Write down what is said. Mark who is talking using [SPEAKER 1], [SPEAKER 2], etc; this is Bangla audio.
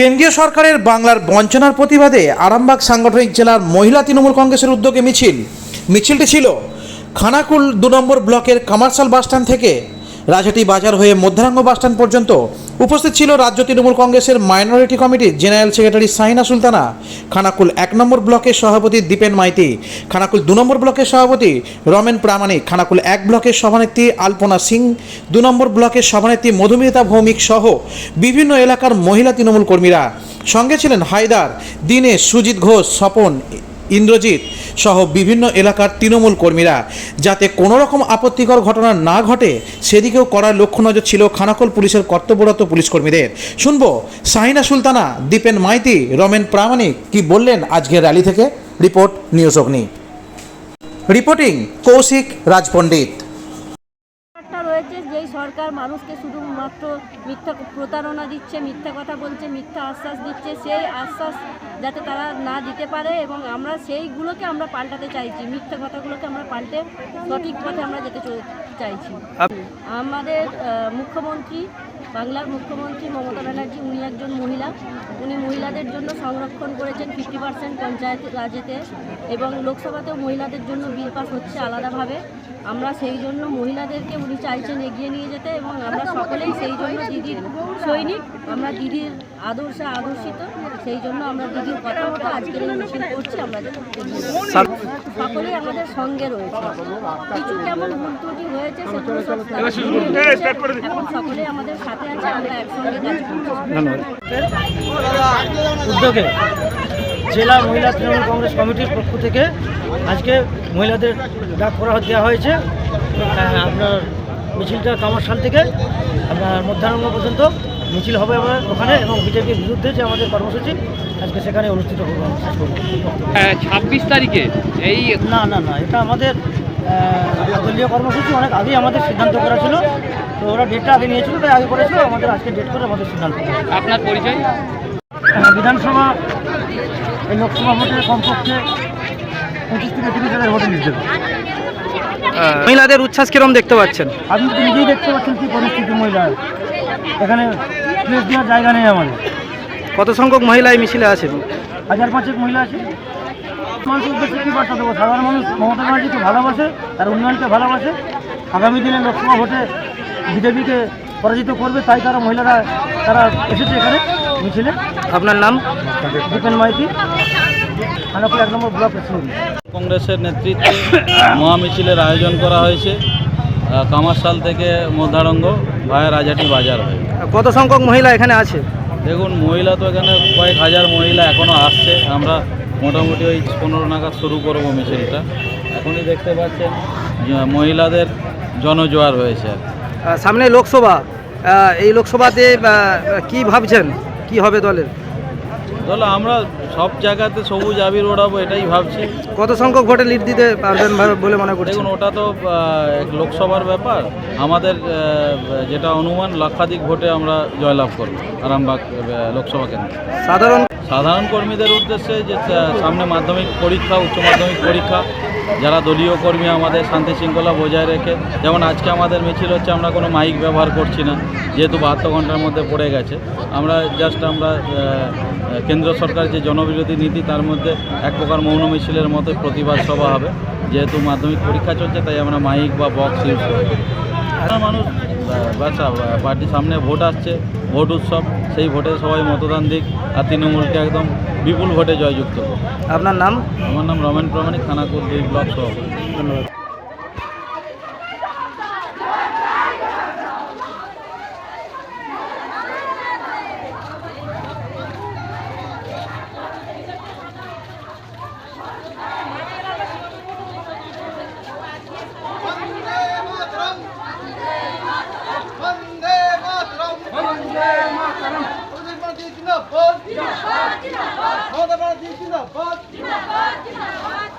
[SPEAKER 1] কেন্দ্রীয় সরকারের বাংলার বঞ্চনার প্রতিবাদে আরামবাগ সাংগঠনিক জেলার মহিলা তৃণমূল কংগ্রেসের উদ্যোগে মিছিল। মিছিলটি ছিল খানাকুল দু নম্বর ব্লকের কামার্শাল বাসস্ট্যান্ড থেকে। রাজাটি বাজার হয়ে মধ্যাঙ্গ বাসস্ট্যান্ড পর্যন্ত উপস্থিত ছিল রাজ্য তৃণমূল কংগ্রেসের মাইনরিটি কমিটির জেনারেল সেক্রেটারি সাইনা সুলতানা, খানাকুল এক নম্বর ব্লকের সভাপতি দীপেন মাইতি, খানাকুল দু নম্বর ব্লকের সভাপতি রমেন প্রামাণিক, খানাকুল এক ব্লকের সভানেত্রী আলপনা সিং, দু নম্বর ব্লকের সভানেত্রী মধুমিতা ভৌমিক সহ বিভিন্ন এলাকার মহিলা তৃণমূল কর্মীরা। সঙ্গে ছিলেন হায়দার, দীনেশ, সুজিত ঘোষ, স্বপন ইন্দ্রজিৎ সহ বিভিন্ন এলাকার তৃণমূল কর্মীরা। যাতে কোনো রকম আপত্তিকর ঘটনা না ঘটে, সেদিকেও করার লক্ষ্য নজর ছিল খানাকুল পুলিশের কর্তব্যরত পুলিশ কর্মীদের। শুনব সাহিনা সুলতানা, দীপেন মাইতি, রমেন প্রামাণিক, কি বললেন আজকের র্যালি থেকে? Report, news Agni. Reporting, Koushik Rajpandit.
[SPEAKER 2] সরকার মানুষকে শুধুমাত্র মিথ্যা প্রতারণা দিচ্ছে, মিথ্যা কথা বলছে, মিথ্যা আশ্বাস দিচ্ছে, সেই আশ্বাস যাতে তারা না দিতে পারে এবং আমরা সেইগুলোকে আমরা পাল্টাতে চাইছি মিথ্যা কথাগুলোকে আমরা পাল্টে সঠিক পথে আমরা যেতে চাইছি। আমাদের মুখ্যমন্ত্রী বাংলার মুখ্যমন্ত্রী মমতা ব্যানার্জি উনি একজন মহিলা। উনি মহিলাদের জন্য সংরক্ষণ করেছেন ফিফটি পার্সেন্ট পঞ্চায়েত রাজেতে এবং লোকসভাতেও মহিলাদের জন্য বিল পাস হচ্ছে আলাদাভাবে। আমরা সেই জন্য মহিলাদেরকে উনি চাইছেন এগিয়ে নিয়ে যেতে এবং আমরা সকলেই সেই জন্য দিদির সৈনিক। আমরা দিদির আদর্শে আদর্শিত সেই জন্য আমরা দিদির কথা মতো আজকের এই মিছিল করছি আমরা। সকলেই আমাদের সঙ্গে রয়েছে। কিছু কেমন ভুল ত্রুটি হয়েছে সেগুলো এখন সকলেই আমাদের সাথে
[SPEAKER 3] উদ্যোগে জেলা মহিলা তৃণমূল কংগ্রেস কমিটির পক্ষ থেকে আজকে মহিলাদের ডাক করা দেওয়া হয়েছে। আপনার মিছিলটা কামারশাল থেকে আপনার মধ্যাহ্ন পর্যন্ত মিছিল হবে আমার ওখানে এবং বিজেপির বিরুদ্ধে যে আমাদের কর্মসূচি আজকে সেখানে অনুষ্ঠিত করব আমি
[SPEAKER 4] ছাব্বিশ তারিখে এই
[SPEAKER 3] না না না এটা আমাদের দলীয় কর্মসূচি অনেক আগেই আমাদের সিদ্ধান্ত করা ছিল। তো ওরা ডেটটা আগে নিয়েছিল তাই আগে করেছিল আমাদের আজকে ডেট করে আমাদের সিদ্ধান্ত
[SPEAKER 4] আপনার পরিচয়?
[SPEAKER 3] বিধানসভা এই লোকসভা ভোটে কমপক্ষে পঁচিশ থেকে তিরিশ হাজার ভোটে জিতবে
[SPEAKER 5] মহিলাদের উচ্ছ্বাস কিরম দেখতে পাচ্ছেন?
[SPEAKER 3] আপনি তো নিজেই দেখতে পাচ্ছেন কি পরিস্থিতি মহিলা এখানে প্লেস দেওয়ার জায়গা নেই আমাদের।
[SPEAKER 5] কত সংখ্যক মহিলা এই মিছিলে আছেন?
[SPEAKER 3] হাজার পাঁচেক মহিলা আছে। মানুষের উদ্দেশ্যে কী বার্তা দেবো? সাধারণ মানুষ মমতা ব্যানার্জিকে ভালোবাসে তার উন্নয়নকে ভালোবাসে। আগামী দিনে লোকসভা ভোটে বিজেপিকে পরাজিত করবে তাই তারা মহিলারা তারা এসেছে এখানে মিছিলে।
[SPEAKER 5] আপনার নাম?
[SPEAKER 3] দীপেন মাইতি। খানাপুর এক নম্বর ব্লক প্রেসিডেন্ট
[SPEAKER 6] কংগ্রেসের নেতৃত্বে মহামিছিলের আয়োজন করা হয়েছে কামারশাল থেকে মধ্যারঙ্গ ভায়া রাজাটি বাজার হয়ে।
[SPEAKER 5] কত সংখ্যক মহিলা এখানে আছে?
[SPEAKER 6] দেখুন মহিলা তো এখানে কয়েক হাজার মহিলা এখনও আসছে। আমরা মোটামুটি ওই পনেরো নাগাদ শুরু করব মিছিলটা। এখনই দেখতে পাচ্ছেন মহিলাদের জনজোয়ার হয়েছে আর
[SPEAKER 5] সামনে লোকসভা এই লোকসভাতে কি ভাবছেন? কি হবে দলের?
[SPEAKER 6] দল আমরা সব জায়গাতে সবুজ আবির ওড়াবো এটাই ভাবছি।
[SPEAKER 5] কত সংখ্যক ভোটে লিড দিতে পারবেন বলে মনে করছেন?
[SPEAKER 6] দেখুন ওটা তো লোকসভার ব্যাপার। আমাদের যেটা অনুমান লক্ষাধিক ভোটে আমরা জয়লাভ করব আরামবাগ লোকসভা কেন্দ্র।
[SPEAKER 5] সাধারণ
[SPEAKER 6] সাধারণ কর্মীদের উদ্দেশ্যে যে সামনে মাধ্যমিক পরীক্ষা উচ্চ মাধ্যমিক পরীক্ষা যারা দলীয় কর্মী আমাদের শান্তি শৃঙ্খলা বজায় রেখে, যেমন আজকে আমাদের মিছিল হচ্ছে, আমরা কোনো মাইক ব্যবহার করছি না, যেহেতু বাহাত্তর ঘণ্টার মধ্যে পড়ে গেছে। আমরা জাস্ট আমরা কেন্দ্র সরকার যে জনবিরোধী নীতি, তার মধ্যে এক প্রকার মৌন মিছিলের মতো প্রতিবাদ সভা হবে। যেহেতু মাধ্যমিক পরীক্ষা চলছে, তাই আমরা মাইক বা বক্স ইউজ করি মানুষ বাচ্চা পার্টির সামনে ভোট আসছে ভোট উৎসব সেই ভোটে সবাই মতদান দিক আর তৃণমূলকে একদম বিপুল ভোটে জয়যুক্ত
[SPEAKER 5] আপনার নাম?
[SPEAKER 6] আমার নাম রমেন প্রামাণিক খানাকুর দুই ব্লক সভাপতি।
[SPEAKER 5] ধন্যবাদ। জিন্দাবাদ জিন্দাবাদ জিন্দাবাদ। মমতা ব্যানার্জি জিন্দাবাদ। জিন্দাবাদ জিন্দাবাদ।